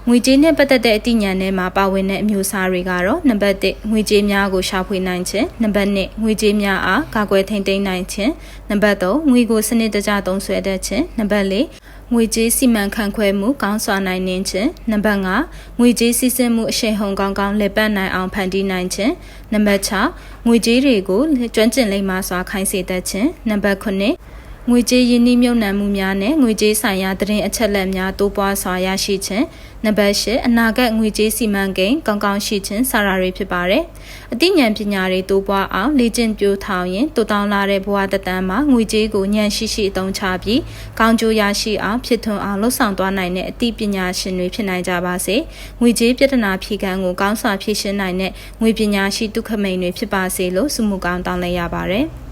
ငွေကြေးနဲ့ပတ်သက်တဲ့အသိဉာဏ်ထဲမှာပါဝင်တဲ့အမျိုးအစားတွေကတော့နံပါတ်1ငွေကြေးများကိုရှာဖွေနိုင်ခြင်းနံပါတ်2ငွေကြေးများအားကာကွယ်ထိန်းသိမ်းနိုင်ခြင်းနံပါတ်3ငွေကိုစနစ်တကျသုံးစွဲတတ်ခြင်းနံပါတ်4 ငွေကြေးစီမံခန့်ခွဲမှုကောင်းစွာနိုင်နှင်းခြင်းနံပါတ်5ငွေကြေးစီးဆင်းမှုအရှိန်ဟုန်ကောင်းကောင်းလည်ပတ်နိုင်အောင်ဖန်တီးနိုင်ခြင်းနံပါတ်6ငွေကြေးတွေကိုကျွမ်းကျင်လိမ္မာစွာခိုင်းစေတတ်ခြင်းနံပါတ်9 ငွေကြေးရင်းနှီးမြှုပ်နှံမှုများနဲ့ငွေကြေးဆိုင်ရာသတင်းအချက်အလက်များတိုးပွားစွာရရှိခြင်းနံပါတ်၈အနာဂတ်ငွေကြေးစီမံကိန်းကောင်းကောင်းရှိခြင်းစတာတွေဖြစ်ပါတယ်။အသိဉာဏ်ပညာတွေတိုးပွားအောင်လေ့ကျင့်ပြိုးထောင်ရင်တိုးတောင်းလာတဲ့ဘဝတတန်းမှာငွေကြေးကိုဉာဏ်ရှိရှိအသုံးချပြီးကောင်းကျိုးရရှိအောင်ဖြစ်ထွန်းအောင်လှုပ်ဆောင်သွားနိုင်တဲ့အသိပညာရှင်တွေဖြစ်နိုင်ကြပါစေ။ငွေကြေးပြဿနာဖြေခံကိုကောင်းစွာဖြေရှင်းနိုင်တဲ့ငွေပညာရှိဒုက္ခမိန်တွေဖြစ်ပါစေလို့ဆုမကောင်းတောင်းလိုက်ရပါတယ်။